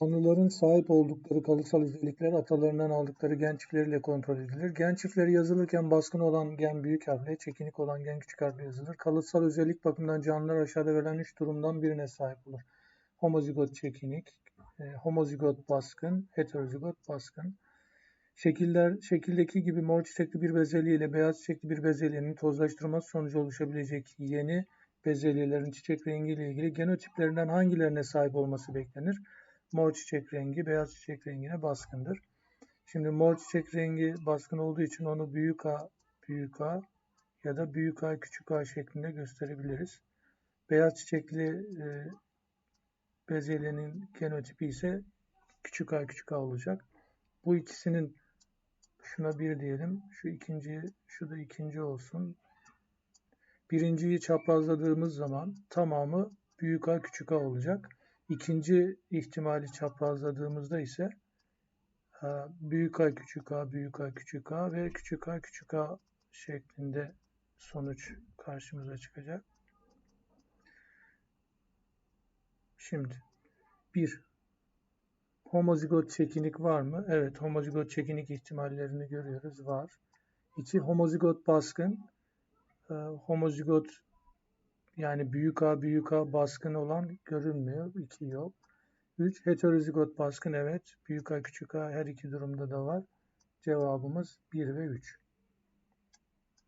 Canlıların sahip oldukları kalıtsal özellikler atalarından aldıkları gen çiftleriyle kontrol edilir. Gen çiftleri yazılırken baskın olan gen büyük harfle, çekinik olan gen küçük harfle yazılır. Kalıtsal özellik bakımından canlılar aşağıda verilen üç durumdan birine sahip olur. Homozigot çekinik, e, homozigot baskın, heterozigot baskın. Şekiller, şekildeki gibi mor çiçekli bir bezelye ile beyaz çiçekli bir bezelyenin tozlaştırması sonucu oluşabilecek yeni bezelyelerin çiçek rengi ile ilgili genotiplerinden hangilerine sahip olması beklenir? Mor çiçek rengi beyaz çiçek rengine baskındır. Şimdi mor çiçek rengi baskın olduğu için onu büyük A, büyük A ya da büyük A, küçük A şeklinde gösterebiliriz. Beyaz çiçekli e, bezelyenin genotipi ise küçük A, küçük A olacak. Bu ikisinin şuna bir diyelim. Şu ikinci, şu da ikinci olsun. Birinciyi çaprazladığımız zaman tamamı büyük A küçük A olacak. İkinci ihtimali çaprazladığımızda ise e, büyük A küçük A büyük A küçük A ve küçük A küçük A şeklinde sonuç karşımıza çıkacak. Şimdi bir homozigot çekinik var mı? Evet homozigot çekinik ihtimallerini görüyoruz. Var. 2. Homozigot baskın. Ee, homozigot yani büyük A büyük A baskın olan görünmüyor. 2 yok. 3. Heterozigot baskın evet. Büyük A küçük A her iki durumda da var. Cevabımız 1 ve 3.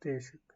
Değişik.